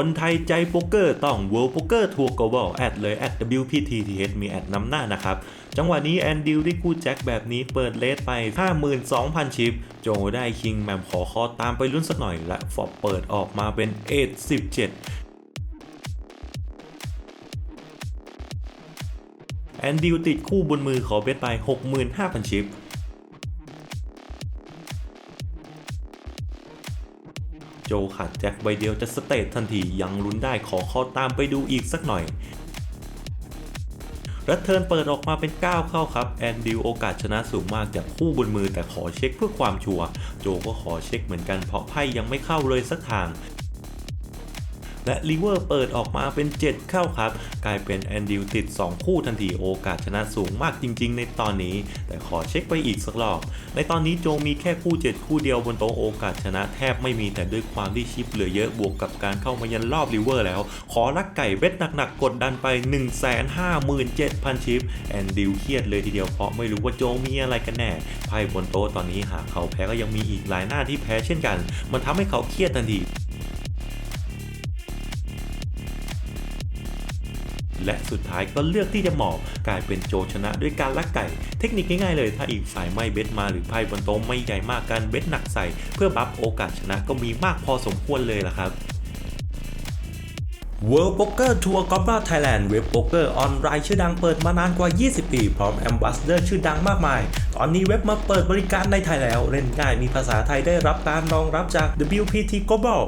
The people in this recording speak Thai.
คนไทยใจโป๊กเกอร์ต้อง World Poker Tour Global แอดเลยแอด WPTTH มีแอดนำหน้านะครับ จังหวะนี้แอนดิวได้กู้แจ็คแบบนี้เปิดเลสไป 52,000 ชิป โจได้คิงแมมขอคอตามไปลุ้นสักหน่อยและฟอบเปิดออกมาเป็นเอท17แอนดิวติดคู่บนมือขอเบสไป 65,000 ชิป โจขาดแจ็คใบเดียวจะสเตททันทียังลุ้นได้ขอข้อตามไปดูอีกสักหน่อยรัตเทิร์นเปิดออกมาเป็น 9 เข้าครับ แอนดิวโอกาสชนะสูงมากจากคู่บนมือแต่ขอเช็คเพื่อความชัวร์โจก็ขอเช็คเหมือนกันเพราะไพ่ยังไม่เข้าเลยสักทาง และลิเวอร์เปิดออกมาเป็น 7 เข้าครับ กลายเป็นแอนดิวติด 2 คู่ทันทีโอกาสชนะสูงมากจริง ๆ ในตอนนี้ แต่ขอเช็คไปอีกสักรอบ ในตอนนี้โจมีแค่คู่ 7 คู่เดียวบนโต๊ะโอกาสชนะแทบไม่มีแต่ด้วยความที่ชิปเหลือเยอะบวกกับการเข้ามายันรอบลิเวอร์แล้ว ขอลักไก่เบ็ดหนักๆกดดันไป 157,000 ชิปแอนดิวเครียดเลยทีเดียวเพราะไม่รู้ว่าโจมีอะไรกันแน่ไพ่บนโต๊ะตอนนี้หากเขาแพ้ก็ยังมีอีกหลายหน้าที่แพ้เช่นกัน มันทำให้เขาเครียดทันที และสุดท้ายก็เลือกที่จะหมอบกลายเป็นโจชนะด้วยการลักไก่ เทคนิคง่ายๆเลย ถ้าอีกฝ่ายไม่เบ็ดมาหรือไพ่บนโต๊ะไม่ใหญ่มากการเบ็ดหนักใส่ เพื่อบัฟโอกาสชนะก็มีมากพอสมควรเลยล่ะครับ World Poker Tour g o b l a Thailand เว็บโป๊กเกอร์ออนไลน์ชื่อดังเปิดมานานกว่า 20 ปี พร้อมแอมบ s สเดอร์ชื่อดังมากมาย ตอนนี้เว็บมาเปิดบริการในไทยแล้ว เล่นง่ายมีภาษาไทยได้รับการรองรับจาก WPT Global